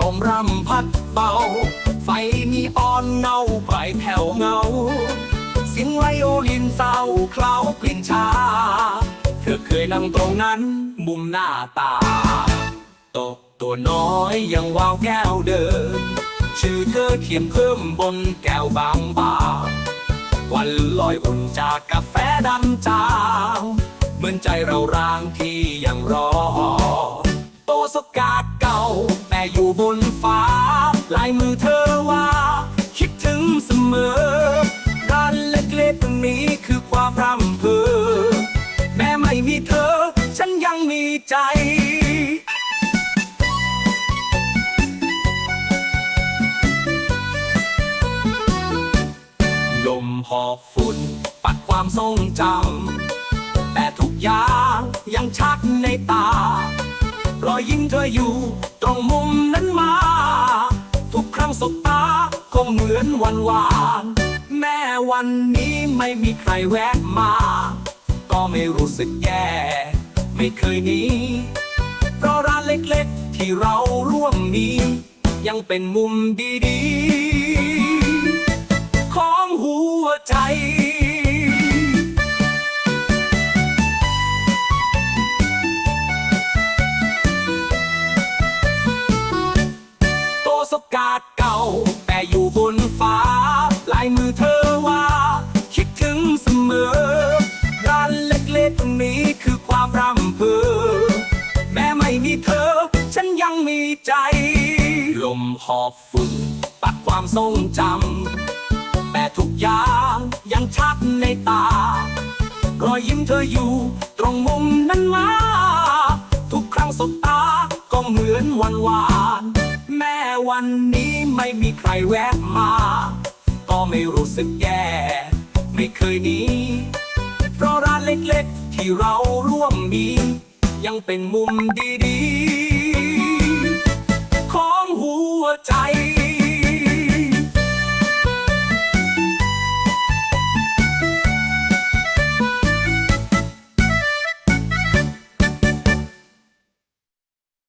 ลมรำพัดเบา ไฟนีออนเงาไฟแผ่วเงา เสียงไวโอลินเศร้าเคล้ากลิ่นชา เธอเคยนั่งตรงนั้นมุมหน้าตาตะตัวน้อยยังวาวแก้วเดิน ชื่อเธอเขียนเพิ่มบนแก้วบางบาวันลอยอุ่นจากกาแฟดำจางเหมือนใจเรารางที่ยังรอ ลายมือเธอว่า คิดถึงเสมอร้านเล็กๆตรงนี้คือความรำเพอแม้ไม่มีเธอ ฉันยังมีใจลมหอบฝุ่นปัดความทรงจำแต่ทุกอย่างยังชัดในตา รอยยิ้มเธออยู่ตรงมุมนั้นมา ก็เหมือนวันวานแม้วันนี้ไม่มีใครแวะมา ก็ไม่รู้สึกแย่ ไม่เคยหนีเพราะร้านเล็กๆ ที่เราร่วมมี ยังเป็นมุมดีๆ ของหัวใจ คือความรำเพอแม้ไม่มีเธอ ฉันยังมีใจ ลมหอบฝุ่นปัดความทรงจำแต่ทุกอย่างยังชัดในตารอยยิ้มเธออยู่ตรงมุมนั้นมา ทุกครั้งสบตาก็เหมือนวันวาน แม้วันนี้ไม่มีใครแวะมา ก็ไม่รู้สึกแย่ ไม่เคยหนี เล็กๆ ที่เราร่วมมี ยังเป็นมุมดีๆ